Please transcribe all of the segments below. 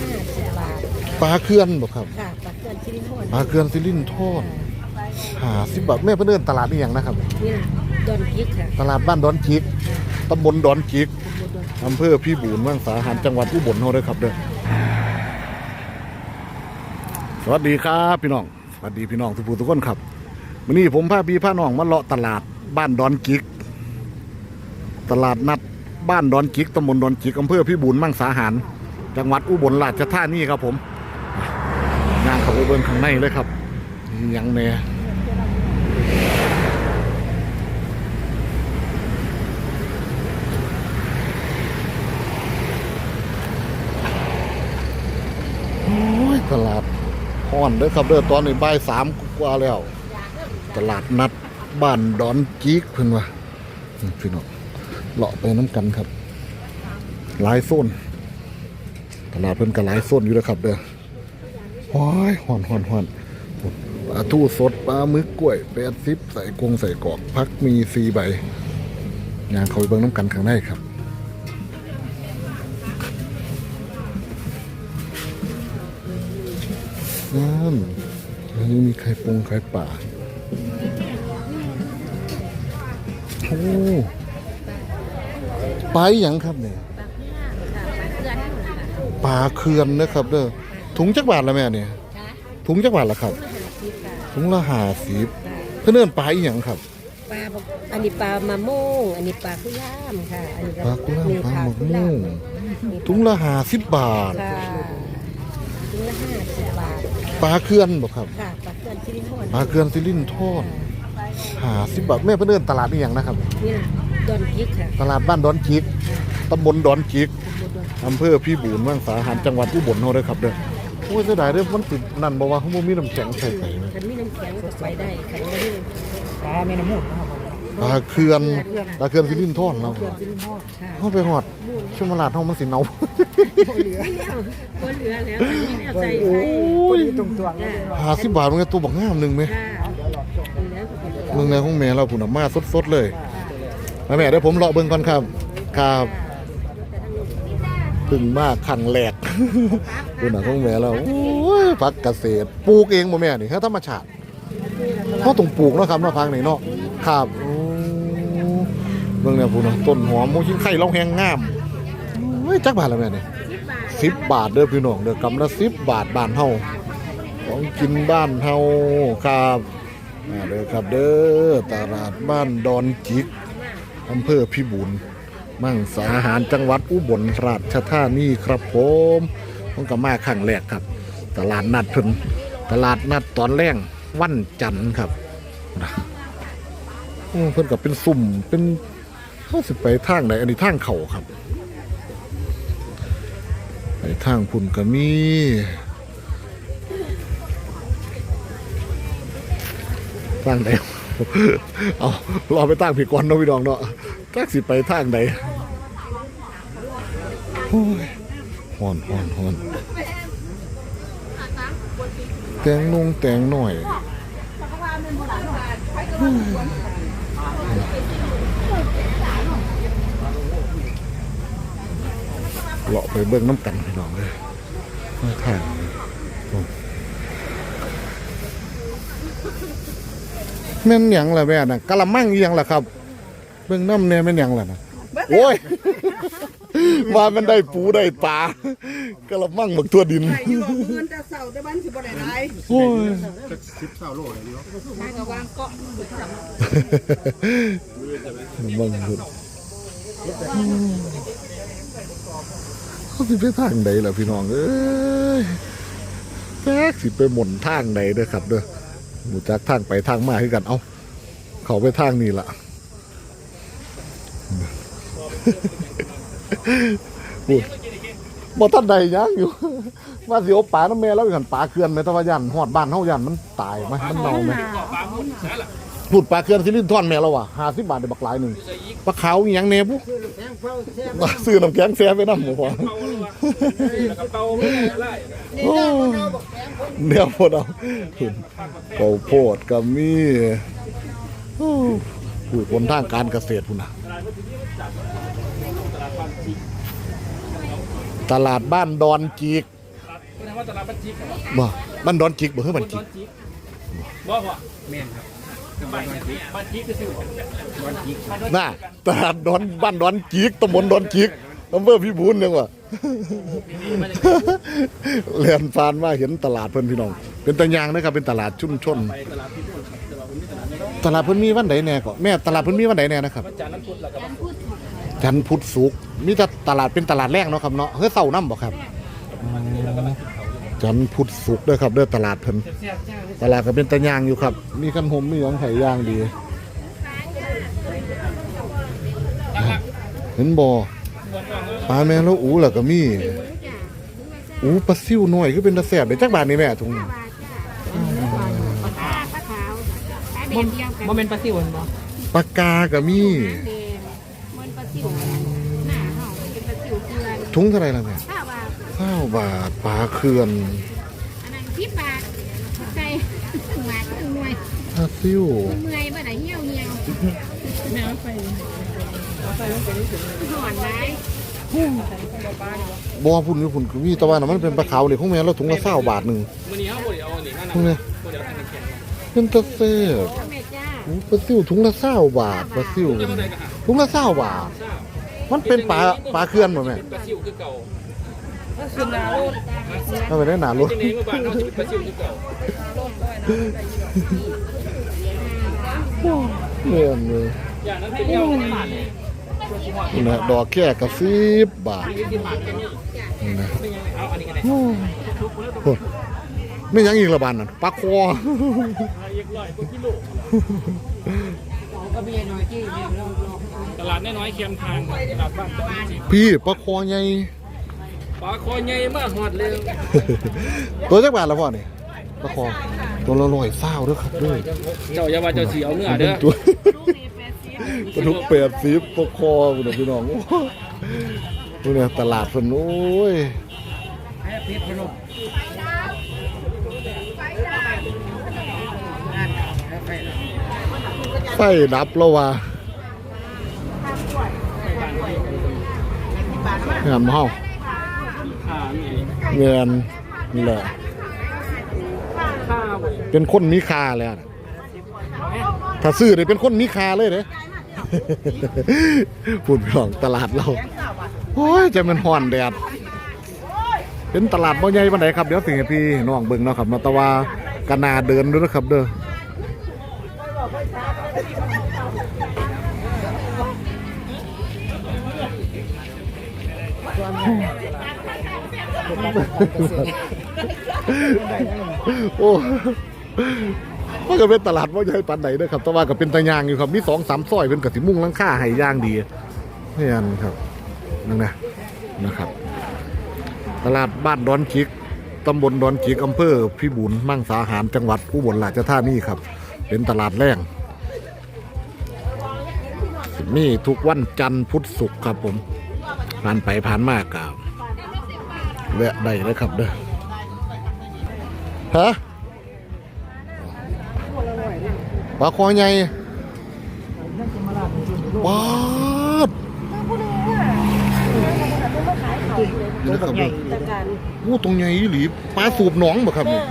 ละห้าสิบบาทปลาเคลื่อนบ่ครับค่ะปลาเกลือนชิลิโคนปลาเคลื่อนซิลินทอดหาสิบบาทแม่เพิ่นเอิ้นตลาดนี่หยังนะครับ นี่นะดอนพริกค่ะตลาดบ้านดอนจิกตำบลดอนจิกอำเภอพี่บูนเมืองสาหารจังหวัดอุบลเฮาเด้อครับเด้อสวัสดีครับพี่น้องสวัสดีพี่น้องทุกผู้ทุกคนครับวันนี้ผมพาพี่พาน้องมาเลาะตลาดบ้านดอนจิก ตลาดนัดบ้านดอนจิกตำบลดอนจิกอำเภอพี่บูนเมืองสาหาร จังหวัดอุบลราชธานีครับผมงานเขาไปเบิ่งข้างในเลยครับยังแหน่โอ้ยตลาดห้อนเด้อครับเด้อตอนนี้บ่ายสามกว่าแล้ว ตลาดนัดบ้านดอนจีกเพิ่นว่าพี่น้องเลาะไปน้ำกันครับหลายโซน ตลาดเพิ่นก็หลายโซนอยู่แล้วครับเด้อโอ้ยหอนหอนหอนปลาทูสดปลาหมึกกล้วยแปดสิบใส่กงใส่กรอกพักมีสี่ใบงานเขาไปเบิ่งน้ำกันข้างในครับนั่นอันนี้มีไข่ปงไข่ป่าโอ้ปลาอหย่างครับเนี่ย ปลาเกลือนค่ะปลาเกลือนปลาเคือนนะครับเด้อถุงจักบาทละแม่เนี่ยค่ะถุงจักบาทละครับ ถุงละหาสิบเพื่อนเอิ้นปลาอหย่างครับปลาบอกอันนี้ปลามะม่วงอันนี้ปลาคุย่ามค่ะอันนี้ปลากุล่ามนี่ปลาค่ะหมกกุม่ล่าวมงถุงละหาสิบบาทค่ะถุงละห้าสิบบาทปลาเคือนบ่ครับค่ะปลาเกลือนชิลิโคนปลาเคือนซิลินทอดหาสิบบาทแม่เพื่อนเอิ้นตลาดอหย่างนะครับนี่นะดอนพริกค่ะตลาดบ้านดอนจิก ตำบลดอนจิกอำเภอพี่บูนเมืองสาหารจังหวัดอุบลเฮาเด้อครับเด้อโอ้ยเสียดายเด้อมันติดนั่นบ่ว่าเขาบ่มีน้ำแข็งใส่ไปนะคันมีน้ำแข็งก็ไปได้คันไม่มีปลาแม่น้ำมูดนะครับผมปลาเคือนปลาเคือนสิลินทอนเราเกลือนชิลิโคนค่ะเฮาไปฮอดชั่วโมงลาดเฮามันสิเนาก็เหลือแล้วคันไม่ได้เอาใส่โอ้ไข่ยตรงตัวเลย50บาทมันก็ตัวบักงามหนึงไหมค่ะแล้วก็เหลือเมืองในของแม่เราพุ่นน่ะมาสดๆเลยมาแม่เดี๋ยวผมเลาะเบิ่งก่อนครับครับเพึ่งมาครั้งแรกพุ่นน่ะของแม่เราฟักเกษตรปลูกเองบ่แม่นี่คือธรรมชาติเขาต้องปลูกเนาะครับเนาะพังนี่เนาะครับเบิ่งเนี่ยพูดนะต้นหอมโมชิงไข่เราแหงงามเฮ้ยจักบาทละแม่เนี่ยสิบบาทเด้อพี่น้องเด้อกำละสิบบาทบ้านเฮาของกินบ้านเฮาครับมาเด้อครับเด้อตลาดบ้านดอนจิกอำเภอพิบูล มั่งสาหารจังหวัดอุบลราชธานีครับผมผมก็มาครั้งแรกครับ ตลาดนัดพิ่นตลาดนัดตอนแรกวันจันทร์ครับเพิ่นก็เป็นสุ่มเป็นเขาสิไปทางไหนอันนี้ทางเข่าครับไปทางพุ่นก็มีทางไหนเอารอไปตั้งผีก่อนเนาะพี่น้องเนาะทักสิไปทางไหน โอ้ยฮอนฮอนฮ้อนแตงนงแตงหน่อยเลาะไปเบิ่งน้ำกันพี่น้องเลยมาทางแม่นยังล่ะแม่น่ะกะละมังอียังล่ะครับ เบิ่งน้ำเนี่ยแม่นยังล่ะนะโอ้ย ว่ามันได้ปูได้ปลากะละมังบักทั่วดิน ไปอยู่เงินแต่เสาแต่บ้านสิบ่ได้หลายโอ้ยให้ก็วางเกาะบังคุดเขาสิไปทางใดล่ะพี่น้องเอ้ยแป๊กสิไปหม่นทางใดเด้อครับเด้อหมูจักทางไปทางมาคือกัน เอาเขาไปทางนี้ล่ะ พูดบ่ทันใดยังอยู่ ว่าสิเอาปลาน้ำแม่แล้วกันปลาเคือนแม่ตะวันยันฮอดบ้านเฮายันมันตายไหมมันเน่าไหมพูดปลาเคือนซิลินทอนแม่แล้วว่ะห้าสิบบาทได้บักหลายหนึ่งปลาขาวอหยังเนบุซื้อน้ำแข็งแซ่ไปน้ำหมูพอโอ้เดี๋ยวพอเอาเกาโพดก็มีโอ้ผู้คนทางการเกษตรพุ่นนะ ตลาดบ้านดอนจีกแสดงว่าตลาดบัญชีครับบ่บ้านดอนจิกบ่คือบ้านจิกบ่พ่อแม่นครับบ้านจิกบ้านจิกคือชื่อบ้านจิกน่ะตลาดดอนบ้านดอนจิกตำบลดอนจิกอำเภอพิบูลจังหว่าเรียนฟานมาเห็นตลาดเพิ่นพี่น้อง เป็นตะยางนะครับเป็นตลาดชุมชน ตลาดเพิ่นมีวันใดแน่ก็แม่ตลาดเพิ่นมีวันใดแน่นะครับ วันจันทร์นั้นพุธแล้วก็วันศุกร์จันทร์พุธศุกร์มีแต่ตลาดเป็นตลาดแรกเนาะครับเนาะเฮ้ยเสาร์น้ำบ่ครับจันทร์พุธศุกร์เด้อครับเด้อตลาดเพิ่นตลาดก็เป็นตะยางอยู่ครับ มีขนมมีหยังไข่ย่างดีเห็นบ่ปลาแม่แล้วอูล่ะก็มี อูปลาซิวหน่อยคือเป็นตะแซ่บได้จักบาทนี่แม่ถุงปลาข ปลาแดงเดียวกันโมเมนต์ปลาซิวเห็นบ่ปลากาก็มีแดงมันปลาสิวหน้าเฮาเป็นปลาสิวเกลือนถุงเท่าไหร่ล่ะแม่ถ้าว่าเก้าบาทปลาเขื่อนอันนั้นที่ปากใส่หมากหน่วยปลาซิวเมื่อยบ่ได้เหี่ยวเหี่ยวแมวไปหอนได้บ่พุ่นอยู่พุ่นก็มีแต่ว่าน่ะมันเป็นปลาขาวเลยของแม่แล้วถุงละ20บาทหนึงมื้อนี้เฮาบ่ได้เอาอันนี้นั่นพวกเนี้ยบ่ได้ เป็นตะแซ่บแม่จ้าโอ้ปลาซิวถุงละ20บาทปลาซิวถุงละ20บาททราบมันเป็นปลาปลาเขื่อนบ่แม่ปลาซิวคือเก่าเอาไปได้หนารถที่นี่เมื่อบ้านาสิเป็นปลาซิวคือเก่าเนียเลยนี่นะดอกแค่กระซิบบาทที่บนี่นะไงเอาอันนี้ก็ได้โอ้ไม่ยังอีกละบานน่ะปลาคออาอี กร้อยกว่ากิโลตลาดน้อยๆเคียมทางครับตลาดบ้านตลาดจิกพี่ปลาคอใหญ่ปลาคอใหญ่มากหอดเร็วตัวจักบาทละพ่อนี่ปลาคอตัวละร้อยเศร้าเด้อครับเด้อเจ้าอย่าว่าเจ้าสีเอาเนื้อเด้อตัวปลาดุกแปดสิบปลาคอคุณพี่น้องโอ้โหนี่เนี่ยตลาดเพิ่นโอ้ย ฟดับแล้วว่ะงานมาเฮาอ่านเงินนี่แหละเป็นคนมีคาเลยอะถ้าซื้อเลยเป็นคนมีคาเลยเด้พูดไปของตลาดเราโอ้ยจะมันห่อนแดดเป็นตลาดบ่ใหญ่ปานใดครับเดี๋ยวสิให้พี่น้องเบิ่งเนาะครับเนาต่ว่ากนาเดินด้วยนะครับเด้อ โอ้มันก็เป็นตลาดว่าจะใหญ่ปานไหนนะครับ แต่ว่าก็เป็นตะยางอยู่ครับ มีสองสามซอยเป็นกสิมุ่งลังค่าให้ย่างดีนี่อันครับนั่นนะนะครับ ตลาดบ้านดอนจิกตำบลดอนจิกอำเภอพิบูลมั่งสาหารจังหวัดอุบลราชธานีครับ เป็นตลาดแรง มีทุกวันจันทร์พุธศุกร์ครับผมผ่านไปผ่านมากกับแวะได้เลยครับเด้อฮะปลาคอใหญ่ว้าวนี่นะครับเนี่ยโอ้ตรงใหญ่อีหลีปลาสูบหนองบ่ครับเนี่ย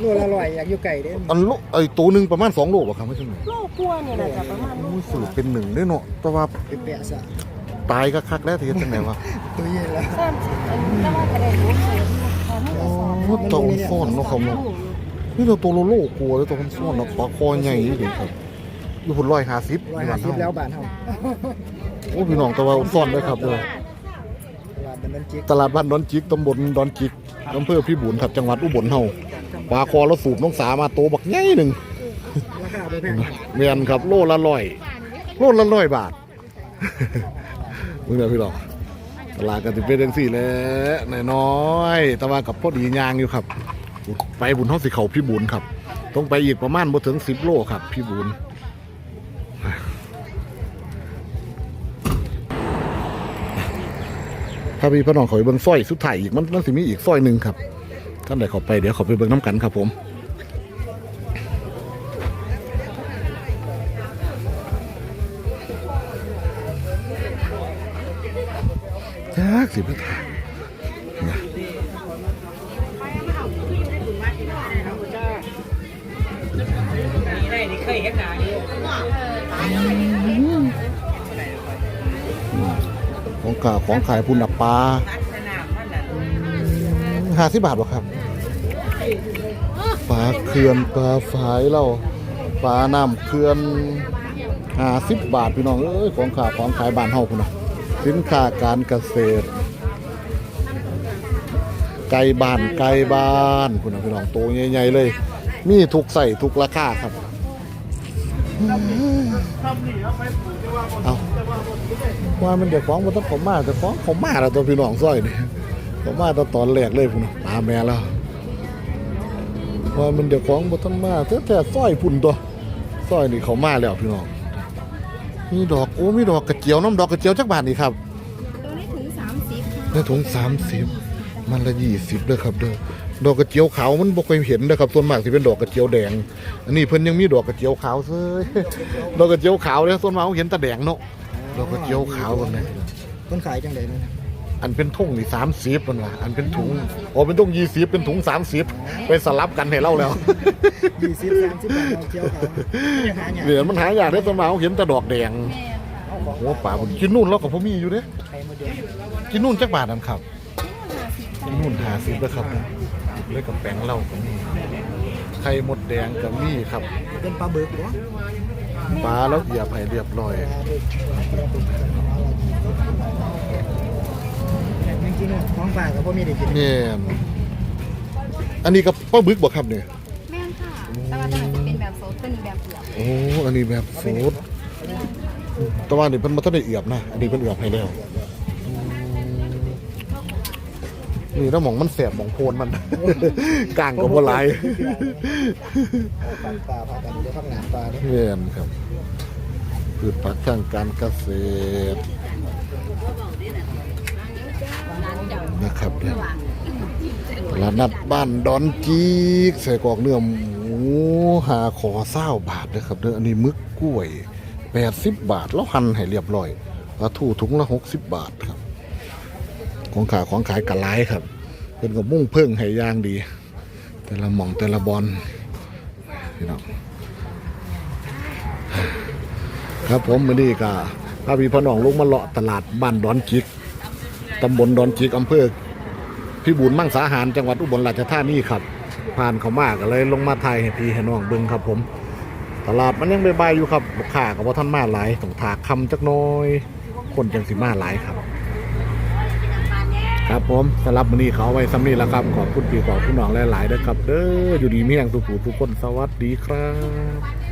โลละร้อยอยากอยู่ไก่เด้ออันโลไอ้ตัวหนึ่งประมาณสองโลบ่ครับไม่ใช่ไหมโลกลัวเนี่ยแหละจ้ะประมาณโอ้สูบเป็นหนึ่งได้เนาะแต่ว่าเป็นแปะซะตายก็คักแล้วทีจังไหนวะตัวเย็นแล้วสามสิบอันแต่ว่าก็ได้รู้เสียพอมันโอ้ก็สอนตัวมันซ่อนเนาะครับเนาะนี่เราตัวโลโลกลัวเลยตัวมันซ่อนเนาะปลาคอใหญ่อีหลีครับอยู่พุ่นร้อยห้าสิบร้อยห้าสิบแล้วบาทเฮาโอ้พี่น้องแต่ว่าซ่อนเลยครับเด้อตลาดบันดันจิกตลาดบ้านดอนจิกตำบลดอนจิก อำเภอพิบูลครับจังหวัดอุบลเฮาปลาคอแล้วสูบน้องสามาโตบักใหญ่หนึ่งราคาบ่แพงเมียนครับโลละร้อยโลละร้อยบาทมึงเนี่ยพี่น้องตลาดกันติเป็นจังสี่แหล้วน้อยๆแต่ว่ากับพอดียางอยู่ครับ ไปบุญเฮาสิเขาพิบูลครับ ต้องไปอีกประมาณบ่ถึงสิบโลครับพิบูล ถ้าพี่พระน้องเขาไปเบิ้งสร้อยสุดท้ายอีกมันมันสิมีอีกสร้อยหนึ่งครับท่านใดเขอไปเดี๋ยวขอไปเบิ้งน้ำกันครับผมจักสิพี่ถ่ายนเคยเห็นหนาดิ กาของขายพุ่นอับปลาห้าสิบบาทบ่ครับปลาเขื่อนปลาฝายเราปลาน้ำเขื่อนห้าสิบบาทพี่น้องเอ้ยของขาของขายบ้านเฮาพุ่นนะสินค้าการเกษตร ไก่บ้านไก่บ้านพุ่นนะพี่น้องโตใหญ่ๆเลย มีทุกใส่ทุกราคาครับ เอาว่ามันเดี๋ยวฟ้องมันต้องผมมาแต่ฟ้องผมมาแล้วตัวพี่น้องซ้อยนี่ผมมาตอนตอนแรกเลยพุ่นน่ะตาแม่แล้วว่ามันเดี๋ยวฟ้องมันต้องมาแต่แต่ซ้อยพุ่นตัวซ้อยนี่เขามาแล้วพี่น้องมีดอกโอ้มีดอกกระเจียวน้ำดอกกระเจียวจักบาทนี่ครับตัวนี้ถึงสามสิบในถุงสามสิบมันละยี่สิบเด้อครับเด้อ ดอกกระเจียวขาวมันบ่เคยเห็นนะครับส่วนมากสิเป็นดอกกระเจียวแดง อันนี้เพิ่นยังมีดอกกระเจียวขาวเซ้ยดอกกระเจียวขาวเนี่ยส่วนมากเขาเห็นแต่แดงเนาะดอกกระเจียวขาวกันเลยต้นขายจังไดนะอันเป็นถุงนี่สามสิบมันว่ะอันเป็นถุงอ๋อเป็นถุงยี่สิบเป็นถุงสามสิบไปสลับกันให้เราแล้วยี่สิบสามสิบบาทเอาเจียวเขายังหาเนี่ยเหรียญมันหายากได้อส่วนมากเขาเห็นแต่ดอกแดงแม่ค่ะโอ้ป่าผมกินนู่นแล้วก็พ่มีอยู่เด้ใครมาเดียวกินนู่นจักบาทนั่นครับกินนู่นหาสิบแล้วครับ เลยกับแปงเหล้าก็มีไข่มดแดงก็มีครับ เป็นปลาเบิกเหรอปลาแล้วเหยียบให้เรียบร้อยจริงๆของฝากกับพวกนี้ได้กินเนี่ยอันนี้ก็ปลาบึกบ่ครับเนี่ยแม่นค่ะ แต่ว่าตัวนั้นจะเป็นแบบโซดตัวนี้แบบเปลือกโอ้อันนี้แบบโฟดแต่ว่านี่เป็นมาทันได้เอียบนะ อันนี้เป็นเอียบให้แล้ว นี่ถ้าหมองมันแสบหมองโพนมัน กลางกับบัวลายปลาปลาพากันเดี๋ยวพักงานปลาเนี่ยเยี่ยมครับพืชผักทางการเกษตรนะครับเนี่ยตลาดนัดบ้านดอนจีกใส่กรอกเนื้อหมูหาขอเศร้าบาทนะครับเด้ออันนี้มึกกล้วยแปดสิบบาทแล้วหั่นให้เรียบร้อยปลาทูถุงละหกสิบบาทครับ ของขายของขายกะไลครับเป็นกับมุ่งเพิ่งให้ย่างดี แต่ละหม่องแต่ละบอลพี่น้องครับผมมือนี้ก็พาพี่พ่อน้องลงมาเลาะตลาดบ้านดอนจิกตำบลดอนจิกอำเภอพิบูลมังสาหารจังหวัดอุบลราชธานีครับ ผ่านเขามากเลยลงมาไทยให้พี่ให้น้องเบิ่งครับผม ตลาดมันยังใบๆอยู่ครับลูกค้ากับว่าท่านมาหลายต้องถากคำจักน้อย คนจังสิมาหลายครับ ครับผมสำหรับวันนี้เขาไว้ซ้ำนี้แล้วครับ ขอบคุณพี่ขอบคุณน้องหลายๆด้วยครับ เด้ออยู่ดีมีแรงสุขทุกคนสวัสดีครับ